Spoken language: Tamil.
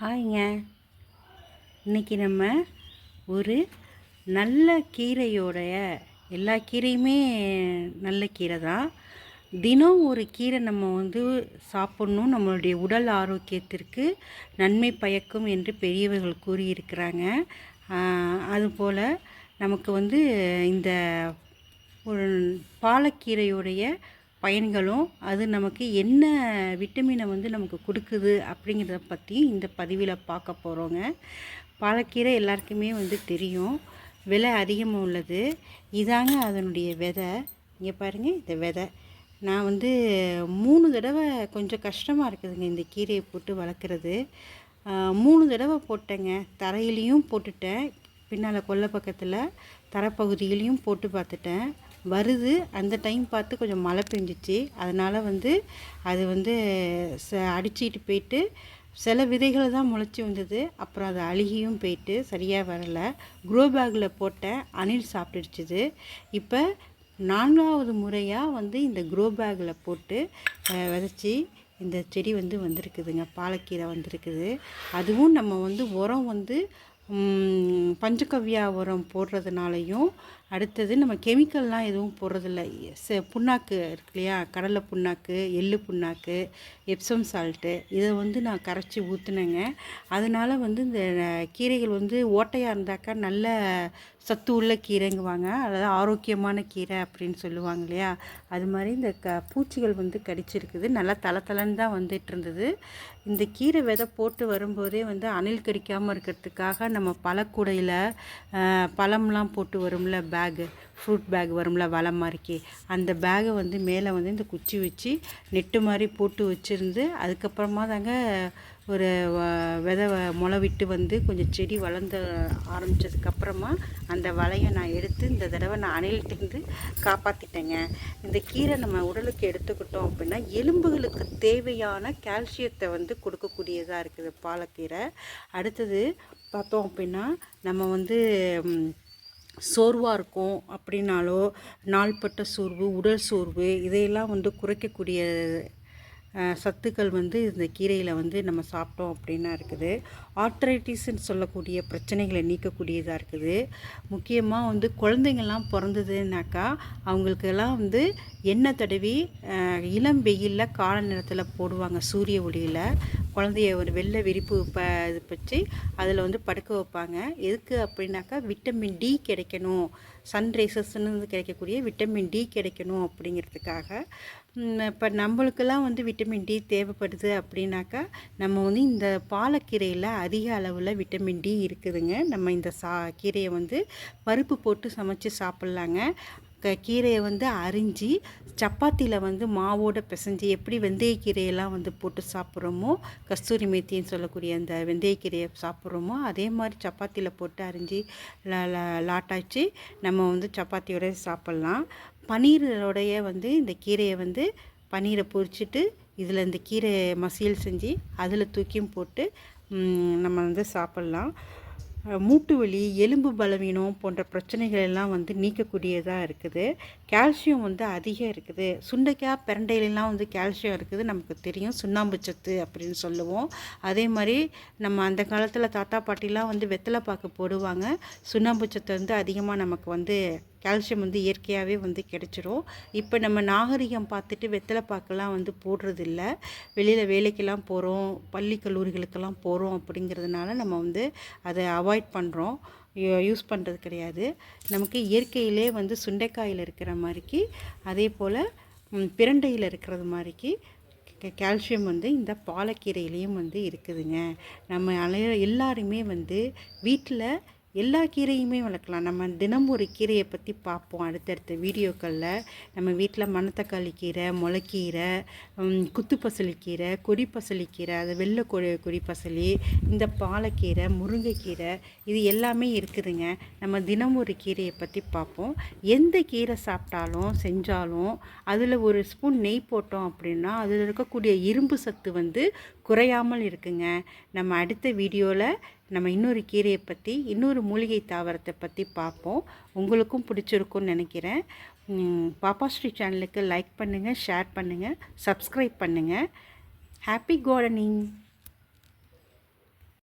ஹாய்ங்க. இன்னைக்கு நம்ம ஒரு நல்ல கீரையோடைய எல்லா கீரையுமே நல்ல கீரை தான். தினம் ஒரு கீரை நம்ம வந்து சாப்பிட்ணும். நம்மளுடைய உடல் ஆரோக்கியத்திற்கு நன்மை பயக்கும் என்று பெரியவர்கள் கூறியிருக்கிறாங்க. அதுபோல் நமக்கு வந்து இந்த ஒரு பாலக்கீரையுடைய பயன்களும் அது நமக்கு என்ன விட்டமினை வந்து நமக்கு கொடுக்குது அப்படிங்கிறத பற்றியும் இந்த பதிவில் பார்க்க போகிறோங்க பாலக்கீரை எல்லாருக்குமே வந்து தெரியும். விலை அதிகமாக உள்ளது. இதாங்க அதனுடைய விதை. இங்கே பாருங்கள் இந்த விதை. நான் வந்து மூணு தடவை கொஞ்சம் கஷ்டமாக இருக்குதுங்க இந்த கீரையை போட்டு வளர்க்குறது. மூணு தடவை போட்டேங்க. தரையிலையும் போட்டுட்டேன். பின்னால் கொல்லை பக்கத்தில் தரப்பகுதியிலையும் போட்டு பார்த்துட்டேன். வருது. அந்த டைம் பார்த்து கொஞ்சம் மழை பெஞ்சிச்சு. அதனால் வந்து அது வந்து ச அடிச்சிட்டு போயிட்டு சில விதைகள் தான் முளைச்சி வந்தது. அப்புறம் அது அழுகியும் போயிட்டு சரியாக வரலை. க்ரோ பேக்கில் போட்டேன் அணில் சாப்பிட்டுடுச்சுது. இப்போ நான்காவது முறையாக வந்து இந்த க்ரோ பேக்கில் போட்டு விதைச்சி இந்த செடி வந்து வந்திருக்குதுங்க. பாலக்கீரை வந்திருக்குது. அதுவும் நம்ம வந்து உரம் வந்து பஞ்சகவ்யா உரம் போடுறதுனாலையும் அடுத்தது நம்ம கெமிக்கல்லாம் எதுவும் போடுறதில்ல. செ புண்ணாக்கு இருக்கு இல்லையா? கடலை புண்ணாக்கு எள்ளு புண்ணாக்கு எப்சம் சால்ட்டு இதை வந்து நான் கரைச்சி ஊற்றுனேங்க அதனால் வந்து இந்த கீரைகள் வந்து ஓட்டையாக இருந்தாக்கா நல்ல சத்து உள்ள கீரைங்குவாங்க. அதாவது ஆரோக்கியமான கீரை அப்படின்னு சொல்லுவாங்க இல்லையா? அது மாதிரி இந்த க பூச்சிகள் வந்து கடிச்சிருக்குது. நல்லா தலை தலைன்னு தான் வந்துட்டு இருந்தது இந்த கீரை விதை போட்டு வரும்போதே வந்து அணில் கடிக்காமல் இருக்கிறதுக்காக நம்ம பழக்கூடையில் பழம்லாம் போட்டு வரும்ல பேகு ஃப்ரூட் பேக் வரும்ல வலை மாதிரிக்கு அந்த பேகை வந்து மேலே வந்து இந்த குச்சி வச்சு நெட்டு மாதிரி போட்டு வச்சுருந்து அதுக்கப்புறமா தாங்க ஒரு வ- விதை முளை விட்டு வந்து கொஞ்சம் செடி வளர்ந்து ஆரம்பித்ததுக்கப்புறமா அந்த வலையை நான் எடுத்து இந்த தடவை நான் அணில்கிட்டேருந்து காப்பாற்றிட்டேங்க இந்த கீரை நம்ம உடலுக்கு எடுத்துக்கிட்டோம் அப்படின்னா எலும்புகளுக்கு தேவையான கால்சியத்தை வந்து கொடுக்கக்கூடியதாக இருக்குது பாலக்கீரை. அடுத்தது பார்த்தோம் அப்படின்னா நம்ம வந்து சோர்வாக இருக்கும் அப்படின்னாலோ நாள்பட்ட சோர்வு உடல் சோர்வு இதையெல்லாம் வந்து குறைக்கக்கூடிய சத்துக்கள் வந்து இந்த கீரையில் வந்து நம்ம சாப்பிட்டோம் அப்படின்னா இருக்குது. ஆர்த்ரைட்டிஸ்ன்னு சொல்லக்கூடிய பிரச்சனைகளை நீக்கக்கூடியதாக இருக்குது. முக்கியமாக வந்து குழந்தைங்கள்லாம் பிறந்ததுனாக்கா அவங்களுக்கெல்லாம் வந்து எண்ணெய் தடவி இளம் வெயிலில் காலை நேரத்தில் போடுவாங்க சூரிய ஒளியில். குழந்தைய ஒரு வெள்ளை விரிப்பு ப இது வச்சு அதில் வந்து படுக்க வைப்பாங்க. எதுக்கு அப்படின்னாக்கா விட்டமின் டி கிடைக்கணும். சன்ரைசஸ்ன்னு கிடைக்கக்கூடிய விட்டமின் டி கிடைக்கணும் அப்படிங்கிறதுக்காக. இப்போ நம்மளுக்கெல்லாம் வந்து விட்டமின் டி தேவைப்படுது அப்படின்னாக்கா நம்ம வந்து இந்த பாலக்கீரையில் அதிக அளவில் விட்டமின் டி இருக்குதுங்க. நம்ம இந்த சா கீரையை வந்து பருப்பு போட்டு சமைச்சு சாப்பிட்லாங்க. க கீரையை வந்து அரிஞ்சு சப்பாத்தியில் வந்து மாவோட பிசைஞ்சு எப்படி வெந்தயக்கீரையெல்லாம் வந்து போட்டு சாப்பிட்றோமோ கஸ்தூரி மேத்தின்னு சொல்லக்கூடிய அந்த வெந்தயக்கீரையை சாப்பிட்றோமோ அதே மாதிரி சப்பாத்தியில் போட்டு அரிஞ்சு லாட்டாச்சு நம்ம வந்து சப்பாத்தியோட சாப்பிட்லாம். பன்னீரோடைய வந்து இந்த கீரையை வந்து பன்னீரை பொரிச்சிட்டு இதில் இந்த கீரை மசியல் செஞ்சு அதில் தூக்கியும் போட்டு நம்ம வந்து சாப்பிட்லாம். மூட்டு வலி எலும்பு பலவீனம் போன்ற பிரச்சனைகள் எல்லாம் வந்து நீக்கக்கூடியதாக இருக்குது. கால்சியம் வந்து அதிகம் இருக்குது. சுண்டைக்காய் பிரண்டையிலலாம் வந்து கால்சியம் இருக்குது. நமக்கு தெரியும். சுண்ணாம்பு சத்து அப்படின்னு சொல்லுவோம். அதே மாதிரி நம்ம அந்த காலத்தில் தாத்தா பாட்டிலாம் வந்து வெத்தலை பாக்கு போடுவாங்க. சுண்ணாம்பு சத்து வந்து அதிகமாக நமக்கு வந்து கால்சியம் வந்து இயற்கையாகவே வந்து கிடச்சிரும். இப்போ நம்ம நாகரிகம் பார்த்துட்டு வெத்தலை பாக்கெல்லாம் வந்து போடுறதில்ல. வெளியில் வேலைக்கெல்லாம் போகிறோம் பள்ளி கல்லூரிகளுக்கெல்லாம் போகிறோம் அப்படிங்கிறதுனால நம்ம வந்து அதை அவாய்ட் பண்ணுறோம் யூஸ் பண்ணுறது கிடையாது. நமக்கு இயற்கையிலே வந்து சுண்டைக்காயில் இருக்கிற மாதிரிக்கு அதே போல் பிரண்டையில் இருக்கிறது மாதிரிக்கு கால்சியம் வந்து இந்த பாலக்கீரையிலையும் வந்து இருக்குதுங்க. நம்ம அலைய எல்லாருமே வந்து வீட்டில் எல்லா கீரையுமே வளர்க்கலாம். நம்ம தினம் ஒரு கீரையை பற்றி பார்ப்போம். அடுத்தடுத்த வீடியோக்களில் நம்ம வீட்டில் மணத்தக்காளி கீரை முளைக்கீரை குத்து பசலிக்கீரை கொடி பசலிக்கீரை அது வெள்ளை கொடி கொடி பசலி இந்த பாலக்கீரை முருங்கைக்கீரை இது எல்லாமே இருக்குதுங்க. நம்ம தினம் ஒரு கீரையை பற்றி பார்ப்போம். எந்த கீரை சாப்பிட்டாலும் செஞ்சாலும் அதில் ஒரு ஸ்பூன் நெய் போட்டோம் அப்படின்னா அதில் இருக்கக்கூடிய இரும்பு சத்து வந்து குறையாமல் இருக்குங்க. நம்ம அடுத்த வீடியோவில் நம்ம இன்னொரு கீரையை பற்றி இன்னொரு மூலிகை தாவரத்தை பற்றி பார்ப்போம் உங்களுக்கும் பிடிச்சிருக்கும்னு நினைக்கிறேன். பாப்பா ஸ்ரீ சேனலுக்கு லைக் பண்ணுங்கள் ஷேர் பண்ணுங்கள் சப்ஸ்கிரைப் பண்ணுங்கள் ஹாப்பி கார்டனிங்!